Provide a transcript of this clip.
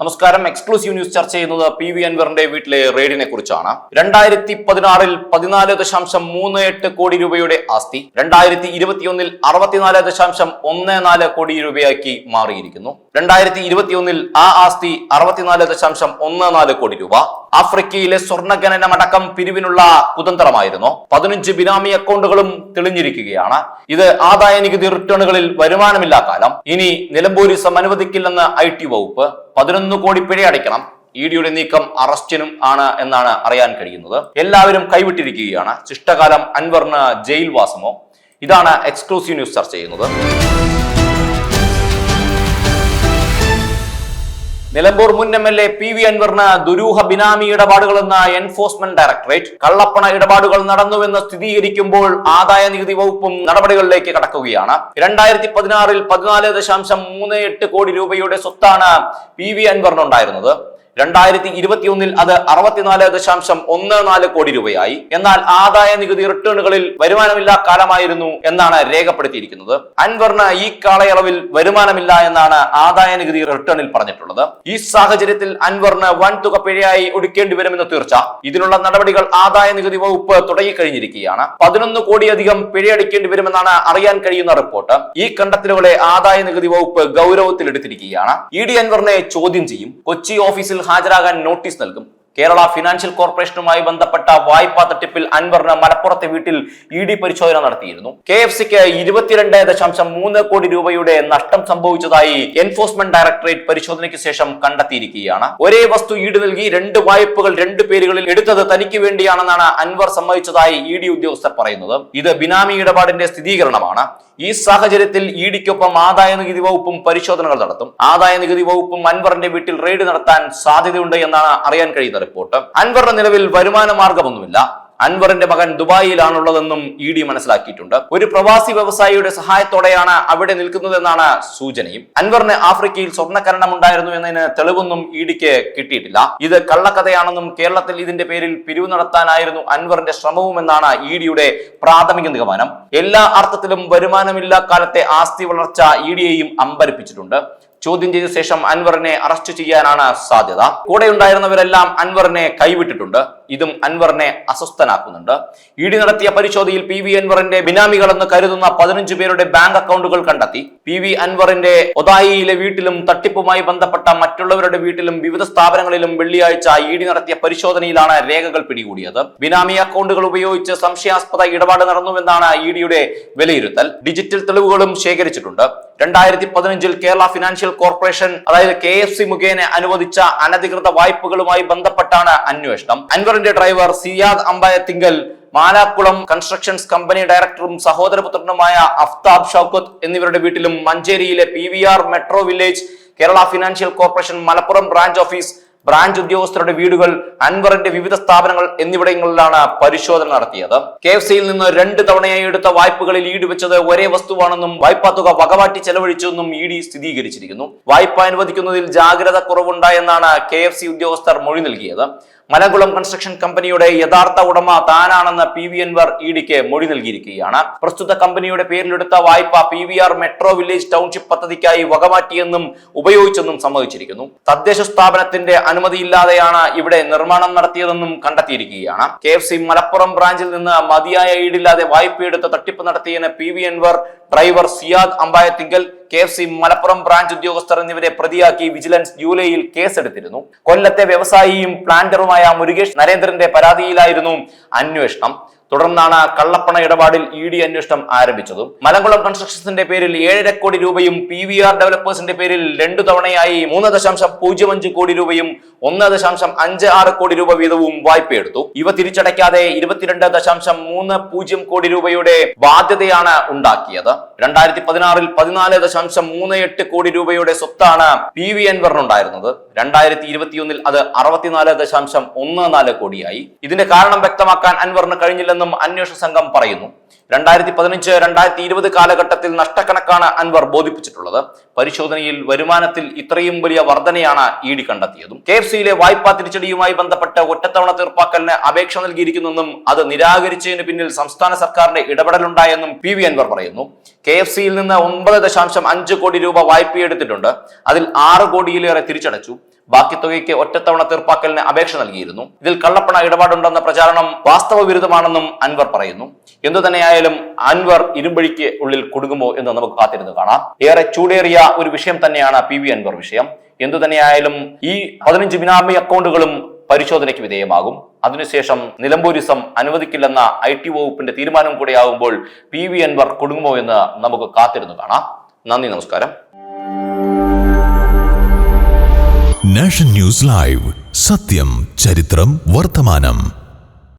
നമസ്കാരം. Exclusive news ചർച്ച ചെയ്യുന്നത് പി വി അൻവറിന്റെ വീട്ടിലെ റെയ്ഡിനെ കുറിച്ചാണ്. രണ്ടായിരത്തി പതിനാറിൽ പതിനാല് ദശാംശം മൂന്ന് എട്ട് കോടി രൂപയുടെ ആസ്തി രണ്ടായിരത്തി ഇരുപത്തിയൊന്നിൽ അറുപത്തിനാല് ദശാംശം ഒന്ന് നാല് കോടി രൂപയാക്കി മാറിയിരിക്കുന്നു. രണ്ടായിരത്തി ഇരുപത്തിയൊന്നിൽ ആ ആസ്തി അറുപത്തിനാല് ദശാംശം ഒന്ന് നാല് കോടി രൂപ. ആഫ്രിക്കയിലെ സ്വർണഖനനമടക്കം പിരിവിനുള്ള കുതന്ത്രമായിരുന്നു. പതിനഞ്ച് ബിനാമി അക്കൗണ്ടുകളും തെളിഞ്ഞിരിക്കുകയാണ്. ഇത് ആദായ നികുതി റിട്ടേണുകളിൽ വരുമാനമില്ലാ കാലം. ഇനി നിലമ്പൂരിസം അനുവദിക്കില്ലെന്ന് ഐ ടി വകുപ്പ്. പതിനൊന്ന് കോടി പിഴ അടയ്ക്കണം. ഇ ഡിയുടെ നീക്കം അറസ്റ്റിനും ആണ് എന്നാണ് അറിയാൻ കഴിയുന്നത്. എല്ലാവരും കൈവിട്ടിരിക്കുകയാണ്. ശിഷ്ടകാലം അൻവറിന് ജയിൽവാസമോ? ഇതാണ് എക്സ്ക്ലൂസീവ് ന്യൂസ് ചർച്ച ചെയ്യുന്നത്. നിലമ്പൂർ മുൻ M L A P V അൻവറിന് ദുരൂഹ ബിനാമി ഇടപാടുകളെന്ന എൻഫോഴ്സ്മെന്റ് ഡയറക്ടറേറ്റ് കള്ളപ്പണ ഇടപാടുകൾ നടന്നുവെന്ന് സ്ഥിരീകരിക്കുമ്പോൾ ആദായ നികുതി വകുപ്പും നടപടികളിലേക്ക് കടക്കുകയാണ്. രണ്ടായിരത്തി പതിനാറിൽ പതിനാല് ദശാംശം മൂന്ന് എട്ട് കോടി രൂപയുടെ സ്വത്താണ് പി വി അൻവറിനുണ്ടായിരുന്നത്. രണ്ടായിരത്തി ഇരുപത്തിയൊന്നിൽ അത് അറുപത്തിനാല് ദശാംശം ഒന്ന് നാല് കോടി രൂപയായി. എന്നാൽ ആദായ നികുതി റിട്ടേണുകളിൽ വരുമാനമില്ലാ കാലമായിരുന്നു എന്നാണ് രേഖപ്പെടുത്തിയിരിക്കുന്നത്. അൻവർണ ഈ കാലയളവിൽ വരുമാനമില്ല എന്നാണ് ആദായ നികുതി റിട്ടേണിൽ പറഞ്ഞിട്ടുള്ളത്. ഈ സാഹചര്യത്തിൽ അൻവർണ വൻ തുക പിഴയായി ഒടുക്കേണ്ടി വരുമെന്ന് തീർച്ച. ഇതിനുള്ള നടപടികൾ ആദായ നികുതി വകുപ്പ് തുടങ്ങിക്കഴിഞ്ഞിരിക്കുകയാണ്. പതിനൊന്ന് കോടിയധികം പിഴയടിക്കേണ്ടി വരുമെന്നാണ് അറിയാൻ കഴിയുന്ന റിപ്പോർട്ട്. ഈ കണ്ടെത്തലുകളെ ആദായ നികുതി വകുപ്പ് ഗൗരവത്തിലെടുത്തിരിക്കുകയാണ്. ഇ ഡി അൻവറിനെ ചോദ്യം ചെയ്യും. കൊച്ചി ഓഫീസിൽ ഹാജരാകാൻ നോട്ടീസ് നൽകും. കേരള ഫിനാൻഷ്യൽ കോർപ്പറേഷനുമായി ബന്ധപ്പെട്ട വായ്പാ തട്ടിപ്പിൽ അൻവറിന് മലപ്പുറത്തെ വീട്ടിൽ ഇ ഡി പരിശോധന നടത്തിയിരുന്നു. കെ എഫ് സിക്ക് ഇരുപത്തിരണ്ട് ദശാംശം മൂന്ന് കോടി രൂപയുടെ നഷ്ടം സംഭവിച്ചതായി എൻഫോഴ്സ്മെന്റ് ഡയറക്ടറേറ്റ് പരിശോധനയ്ക്ക് ശേഷം കണ്ടെത്തിയിരിക്കുകയാണ്. ഒരേ വസ്തു ഈട് നൽകി രണ്ട് വായ്പകൾ രണ്ട് പേരുകളിൽ എടുത്തത് തനിക്ക് വേണ്ടിയാണെന്നാണ് അൻവർ സമ്മതിച്ചതായി ഇ ഡി ഉദ്യോഗസ്ഥർ പറയുന്നത്. ഇത് ബിനാമി ഇടപാടിന്റെ സ്ഥിരീകരണമാണ്. ഈ സാഹചര്യത്തിൽ ഇ ഡിക്കൊപ്പം ആദായ നികുതി വകുപ്പും പരിശോധനകൾ നടത്തും. ആദായ നികുതി വകുപ്പും അൻവറിന്റെ വീട്ടിൽ റെയ്ഡ് നടത്താൻ സാധ്യതയുണ്ട് എന്നാണ് അറിയാൻ കഴിയുന്ന റിപ്പോർട്ട് അൻവറിന്റെ നിലവിൽ വരുമാന മാർഗമൊന്നുമില്ല. അൻവറിന്റെ മകൻ ദുബായിലാണുള്ളതെന്നും ഇ ഡി മനസ്സിലാക്കിയിട്ടുണ്ട്. ഒരു പ്രവാസി വ്യവസായിയുടെ സഹായത്തോടെയാണ് അവിടെ നിൽക്കുന്നതെന്നാണ് സൂചനയും. അൻവറിന് ആഫ്രിക്കയിൽ സ്വർണക്കരണം ഉണ്ടായിരുന്നു എന്നതിന് തെളിവൊന്നും ഇ ഡിക്ക് കിട്ടിയിട്ടില്ല. ഇത് കള്ളക്കഥയാണെന്നും കേരളത്തിൽ ഇതിന്റെ പേരിൽ പിരിവ് നടത്താനായിരുന്നു അൻവറിന്റെ ശ്രമവുമെന്നാണ് ഇ ഡിയുടെ പ്രാഥമിക നിഗമനം. എല്ലാ അർത്ഥത്തിലും വരുമാനമില്ലാ കാലത്തെ ആസ്തി വളർച്ച ഇ ഡിയെയും അമ്പരിപ്പിച്ചിട്ടുണ്ട്. ചോദ്യം ചെയ്ത ശേഷം അൻവറിനെ അറസ്റ്റ് ചെയ്യാനാണ് സാധ്യത. കൂടെ ഉണ്ടായിരുന്നവരെല്ലാം അൻവറിനെ കൈവിട്ടിട്ടുണ്ട്. ഇതും അൻവറിനെ അസ്വസ്ഥനാക്കുന്നുണ്ട്. ഇ ഡി നടത്തിയ പരിശോധനയിൽ പി വി അൻവറിന്റെ ബിനാമികളെന്ന് കരുതുന്ന പതിനഞ്ച് പേരുടെ ബാങ്ക് അക്കൗണ്ടുകൾ കണ്ടെത്തി. പി വി അൻവറിന്റെ ഒതായിയിലെ വീട്ടിലും തട്ടിപ്പുമായി ബന്ധപ്പെട്ട മറ്റുള്ളവരുടെ വീട്ടിലും വിവിധ സ്ഥാപനങ്ങളിലും വെള്ളിയാഴ്ച ഇ ഡി നടത്തിയ പരിശോധനയിലാണ് രേഖകൾ പിടികൂടിയത്. ബിനാമി അക്കൗണ്ടുകൾ ഉപയോഗിച്ച് സംശയാസ്പദ ഇടപാട് നടന്നുവെന്നാണ് ഇ ഡിയുടെ വിലയിരുത്തൽ. ഡിജിറ്റൽ തെളിവുകളും ശേഖരിച്ചിട്ടുണ്ട്. രണ്ടായിരത്തി പതിനഞ്ചിൽ കേരള ഫിനാൻഷ്യൽ കോർപ്പറേഷൻ അതായത് കെ എഫ് സി മുഖേന അനുവദിച്ച അനധികൃത വായ്പകളുമായി ബന്ധപ്പെട്ടാണ് അന്വേഷണം. അൻവറിന്റെ driver Siyad Ambayathingal Malakkulam constructions company ഡയറക്ടറും സഹോദരപുത്രനുമായ അഫ്താബ് ഷൌക്കത്ത് എന്നിവരുടെ വീട്ടിലും മഞ്ചേരിയിലെ P metro village Kerala financial corporation Malappuram branch office branch ഉദ്യോഗസ്ഥരുടെ വീടുകൾ അൻവറിന്റെ വിവിധ സ്ഥാപനങ്ങൾ എന്നിവിടങ്ങളിലാണ് പരിശോധന നടത്തിയത്. കെ എഫ് സിയിൽ നിന്ന് രണ്ട് തവണയായി എടുത്ത വായ്പകളിൽ ഈട് വെച്ചത് ഒരേ വസ്തുവാണെന്നും വായ്പാ തുക വകമാറ്റി ചെലവഴിച്ചെന്നും ഇ ഡി സ്ഥിരീകരിച്ചിരിക്കുന്നു. വായ്പ അനുവദിക്കുന്നതിൽ ജാഗ്രത കുറവുണ്ടായെന്നാണ് കെ എഫ് സി ഉദ്യോഗസ്ഥർ മൊഴി നൽകിയത്. മലകുളം കൺസ്ട്രക്ഷൻ കമ്പനിയുടെ യഥാർത്ഥ ഉടമ താനാണെന്ന് പി വി എൻവർ ഇ ഡിക്ക് മൊഴി നൽകിയിരിക്കുകയാണ്. പ്രസ്തുത കമ്പനിയുടെ പേരിലെടുത്ത വായ്പ P V R metro village township പദ്ധതിക്കായി വകമാറ്റിയെന്നും ഉപയോഗിച്ചെന്നും സമ്മതിച്ചിരിക്കുന്നു. തദ്ദേശ സ്ഥാപനത്തിന്റെ അനുമതിയില്ലാതെയാണ് ഇവിടെ നിർമ്മാണം നടത്തിയതെന്നും കണ്ടെത്തിയിരിക്കുകയാണ്. കെ എഫ് സി മലപ്പുറം ബ്രാഞ്ചിൽ നിന്ന് മതിയായ ഈടില്ലാതെ വായ്പയെടുത്ത് തട്ടിപ്പ് നടത്തിയതിന് P V Anvar driver Siyad Ambayathingal K F C Malappuram branch ഉദ്യോഗസ്ഥർ എന്നിവരെ പ്രതിയാക്കി വിജിലൻസ് ജൂലൈയിൽ കേസെടുത്തിരുന്നു. കൊല്ലത്തെ വ്യവസായിയും പ്ലാന്ററുമായ മുരുകേഷ് നരേന്ദ്രന്റെ പരാതിയിലായിരുന്നു അന്വേഷണം. തുടർന്നാണ് കള്ളപ്പണ ഇടപാടിൽ ഇ ഡി അന്വേഷണം ആരംഭിച്ചത്. മലങ്കുളം കൺസ്ട്രക്ഷൻസിന്റെ പേരിൽ ഏഴര കോടി രൂപയും പി വി ആർ ഡെവലപ്പേഴ്സിന്റെ പേരിൽ രണ്ടു തവണയായി മൂന്ന് ദശാംശം പൂജ്യം അഞ്ച് കോടി രൂപയും ഒന്ന് ദശാംശം അഞ്ച് ആറ് കോടി രൂപ വീതവും വായ്പയെടുത്തു. ഇവ തിരിച്ചടയ്ക്കാതെ ഇരുപത്തിരണ്ട് ദശാംശം മൂന്ന് പൂജ്യം കോടി രൂപയുടെ ബാധ്യതയാണ് ഉണ്ടാക്കിയത്. രണ്ടായിരത്തി പതിനാറിൽ പതിനാല് ദശാംശം മൂന്ന് എട്ട് കോടി രൂപയുടെ സ്വത്താണ് പി വി അൻവറിനുണ്ടായിരുന്നത് രണ്ടായിരത്തി ഇരുപത്തിയൊന്നിൽ അത് അറുപത്തിനാല് ദശാംശം ഒന്ന് നാല് കോടിയായി. ഇതിന്റെ കാരണം വ്യക്തമാക്കാൻ അൻവറിന് കഴിഞ്ഞില്ലെന്നും അന്വേഷണ സംഘം പറയുന്നു. രണ്ടായിരത്തി പതിനഞ്ച് രണ്ടായിരത്തി ഇരുപത് കാലഘട്ടത്തിൽ നഷ്ടക്കണക്കാണ് അൻവർ ബോധിപ്പിച്ചിട്ടുള്ളത്. പരിശോധനയിൽ വരുമാനത്തിൽ ഇത്രയും വലിയ വർധനയാണ് ഇ ഡി കണ്ടെത്തിയതും. കെ എഫ് സിയിലെ വായ്പാ തിരിച്ചടിയുമായി ബന്ധപ്പെട്ട് ഒറ്റത്തവണ തീർപ്പാക്കലിന് അപേക്ഷ നൽകിയിരിക്കുന്നെന്നും അത് നിരാകരിച്ചതിന് പിന്നിൽ സംസ്ഥാന സർക്കാരിന്റെ ഇടപെടലുണ്ടായെന്നും പി വി അൻവർ പറയുന്നു. കെ എഫ് സിയിൽ നിന്ന് ഒമ്പത് ദശാംശം അഞ്ച് കോടി രൂപ വായ്പയെടുത്തിട്ടുണ്ട് അതിൽ ആറ് കോടിയിലേറെ തിരിച്ചടച്ചു. ബാക്കി തുകയ്ക്ക് ഒറ്റത്തവണ തീർപ്പാക്കലിന് അപേക്ഷ നൽകിയിരുന്നു. ഇതിൽ കള്ളപ്പണ ഇടപാടുണ്ടെന്ന പ്രചാരണം വാസ്തവ വിരുദ്ധമാണെന്നും അൻവർ പറയുന്നു. എന്തു തന്നെയായാലും അൻവർ ഇരുമ്പഴിക്ക് ഉള്ളിൽ കുടുങ്ങുമോ എന്ന് നമുക്ക് കാത്തിരുന്ന് കാണാം. ഏറെ ചൂടേറിയ ഒരു വിഷയം തന്നെയാണ് പി വി അൻവർ വിഷയം. എന്തു തന്നെയായാലും ഈ പതിനഞ്ച് ബിനാമി അക്കൗണ്ടുകളും പരിശോധനയ്ക്ക് വിധേയമാകും. അതിനുശേഷം നിലമ്പൂരിസം അനുവദിക്കില്ലെന്ന ഐ ടി വകുപ്പിന്റെ തീരുമാനം കൂടെയാകുമ്പോൾ പി വി അൻവർ കുടുങ്ങുമോ എന്ന് നമുക്ക് കാത്തിരുന്ന് കാണാം. നന്ദി നമസ്കാരം. Nation news live. സത്യം ചരിത്രം വർത്തമാനം.